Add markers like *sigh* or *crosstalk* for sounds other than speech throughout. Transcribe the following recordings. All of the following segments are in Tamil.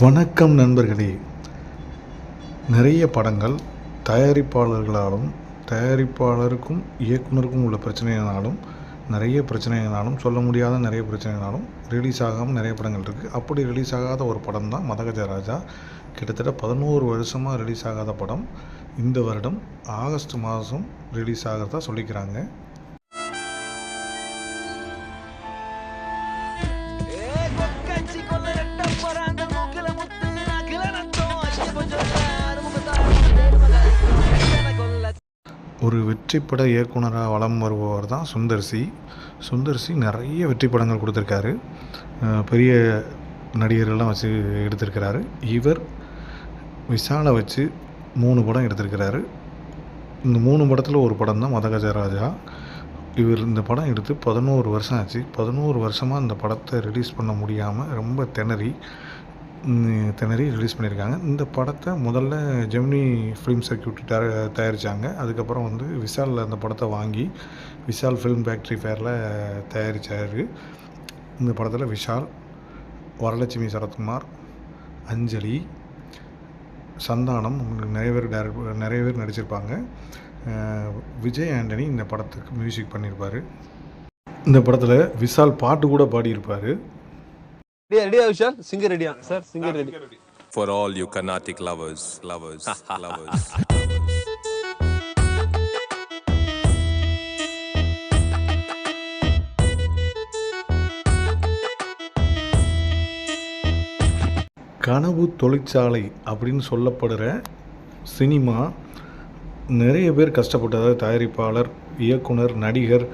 வணக்கம் நண்பர்களே. நிறைய படங்கள் தயாரிப்பாளர்களாலும் தயாரிப்பாளருக்கும் இயக்குனருக்கும் உள்ள பிரச்சனையினாலும் நிறைய பிரச்சனையினாலும் சொல்ல முடியாத நிறைய பிரச்சனைனாலும் ரிலீஸ் ஆகாமல் நிறைய படங்கள் இருக்குது அப்படி ரிலீஸ் ஆகாத ஒரு படம் தான் மதகஜ ராஜா கிட்டத்தட்ட பதினோரு வருஷமாக ரிலீஸ் ஆகாத படம். இந்த வருடம் ஆகஸ்ட் மாதம் ரிலீஸ் ஆகிறதா சொல்லிக்கிறாங்க. ஒரு வெற்றிப்பட இயக்குனராக வலம் வருபவர் தான் சுந்தர் சி சுந்தர் சி நிறைய வெற்றி படங்கள் கொடுத்துருக்காரு பெரிய நடிகர்கள்லாம் வச்சு எடுத்திருக்கிறாரு. இவர் விஷாலை வச்சு மூணு படம் எடுத்திருக்கிறாரு. இந்த மூணு படத்தில் ஒரு படம் தான் மதகஜராஜா இவர் இந்த படம் எடுத்து பதினோரு வருஷம் ஆச்சு. பதினோரு வருஷமாக இந்த படத்தை ரிலீஸ் பண்ண முடியாமல் ரொம்ப திணறி திணறி ரிலீஸ் பண்ணியிருக்காங்க. இந்த படத்தை முதல்ல ஜெமினி ஃபிலிம் சர்க்கியூட் தயாரித்தாங்க அதுக்கப்புறம் வந்து விசாலில் அந்த படத்தை வாங்கி விஷால் ஃபிலிம் ஃபேக்ட்ரி ஃபேரில் தயாரித்தார் இந்த படத்தில் விஷால் வரலட்சுமி சரத்குமார் அஞ்சலி சந்தானம் நிறைய பேர் டேரக்ட் நிறைய பேர் நடிச்சிருப்பாங்க. விஜய் ஆண்டனி இந்த படத்துக்கு மியூசிக் பண்ணியிருப்பார் இந்த படத்தில் விஷால் பாட்டு கூட பாடியிருப்பார். ரெடியா விஷால் சிங்கர் ரெடியா sir singer ready for all you Carnatic lovers, lovers, *laughs* lovers. கனவு தொழிற்சாலை அப்படின்னு சொல்லப்படுற சினிமா நிறைய பேர் கஷ்டப்பட்டு அதாவது தயாரிப்பாளர் இயக்குனர் நடிகர்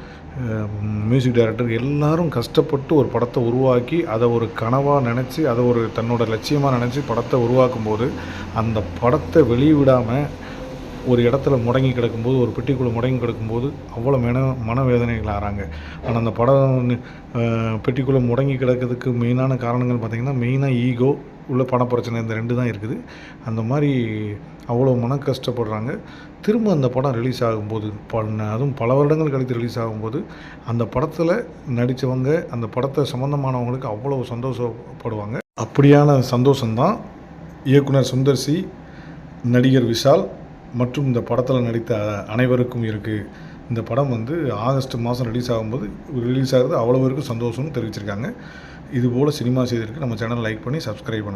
மியூசிக் டைரக்டர் எல்லாரும் கஷ்டப்பட்டு ஒரு படத்தை உருவாக்கி அதை ஒரு கனவாக நினச்சி அதை ஒரு தன்னோட லட்சியமாக நினச்சி படத்தை உருவாக்கும் போது அந்த படத்தை வெளியிடாமல் ஒரு இடத்துல முடங்கி கிடக்கும்போது ஒரு பெட்டிக்குள்ளே முடங்கி கிடக்கும்போது அவ்வளோ மன மனவேதனைகள் ஆறாங்க. ஆனால் அந்த படம் பெட்டிக்குள்ளே முடங்கி கிடக்கிறதுக்கு மெயினான காரணங்கள் பார்த்திங்கன்னா மெயினாக ஈகோ உள்ள பண பிரச்சனை இந்த ரெண்டு தான் இருக்குது. அந்த மாதிரி அவ்வளோ மன கஷ்டப்படுறாங்க. திரும்ப அந்த படம் ரிலீஸ் ஆகும்போது ப அதுவும் பல வருடங்கள் கழித்து ரிலீஸ் ஆகும்போது அந்த படத்தில் நடித்தவங்க அந்த படத்தை சம்மந்தமானவங்களுக்கு அவ்வளோ சந்தோஷப்படுவாங்க. அப்படியான சந்தோஷம்தான் இயக்குனர் சுந்தர் சி நடிகர் விஷால் மற்றும் இந்த படத்தில் நடித்த அனைவருக்கும் இருக்குது இந்த படம் வந்து ஆகஸ்ட் மாதம் ரிலீஸ் ஆகும்போது ரிலீஸ் ஆகிறது அவ்வளோ பேருக்கும் சந்தோஷம்னு தெரிவிச்சிருக்காங்க. இதுபோல் சினிமா செய்திருக்கு நம்ம சேனல் லைக் பண்ணி சப்ஸ்கிரைப் பண்ணுங்கள்